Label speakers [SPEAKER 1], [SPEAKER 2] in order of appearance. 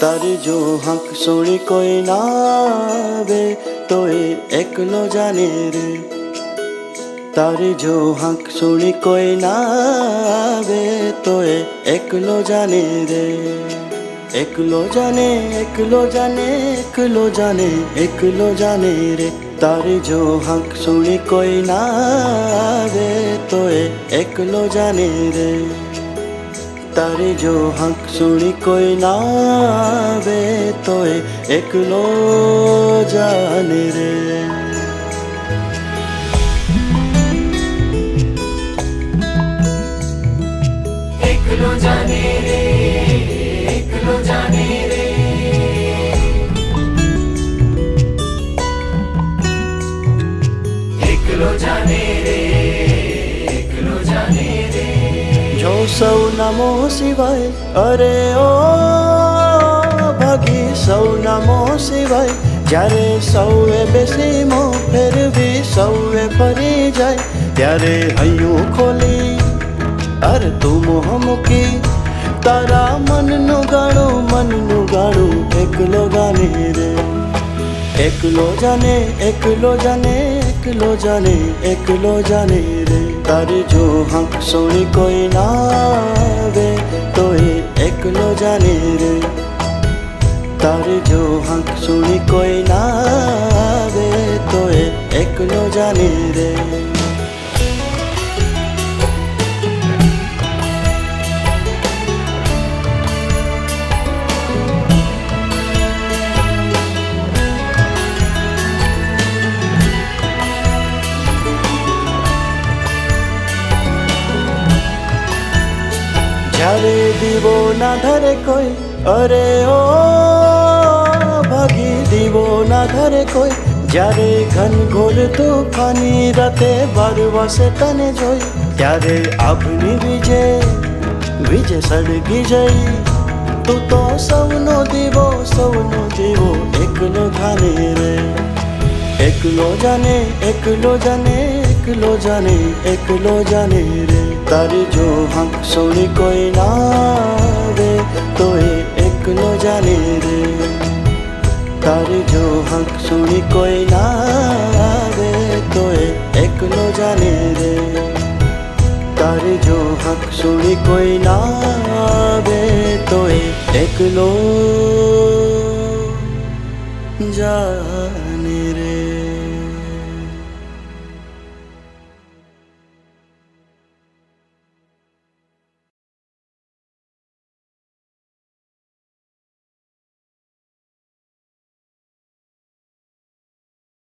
[SPEAKER 1] তার জো হাঁক সরি কই নাবে তোয়ে একলো জানে রে। তার জো হাঁক সরি কই নাবে তোয়ে একলো জানে রে। একলো জানে একলো জানে একলো জানে একলো জানে রে। তার জো হাঁক শুনি কই না রে তোয়ে, একলো জানে রে। তার জো হাঁক শুনি কই না রে তোয়ে, একলো জানে রে। જો સૌ નમો શિવાય, અરે ઓ ભાગી, સૌ નમો શિવાય, જ્યારે સૌએ બેસી મો ફેરવી સૌએ ફરી જાય. ત્યારે હૈયું ખોલી, અરે તું મોહ મૂકી, તારા મનનું ગાણું મનનું ગાણું એકલો ગાને રે. એકલો જાને એકલો જાને একলো জানে একলো জানে রে তার जो हम सोनी कोई ना वे तो ये एकलो जाने रे तार जो हम सोनी कोई ना જ્યારે દીવો ના ધરે કોઈ અરે ઓ ભાગી દીવો ના ધરે કોઈ જ્યારે ઘન ઘોર તોફાની રાતે બાર વાસે તને જોઈ ત્યારે આભની વિજે વિજે સળગી જઈ તું તો સૌનો દીવો સૌનો દીવો એકલો ધાને રે એકલો જાને એકલો જાને একলো জানে একলো জানে রে তার জোহাং সোনি কই না রে তোয়ে একলো জানে রে তার জোহাং সোনি কই না রে তোয়ে একলো জানে রে তার জোহাং সোনি কই না রে তোয়ে একলো জানে রে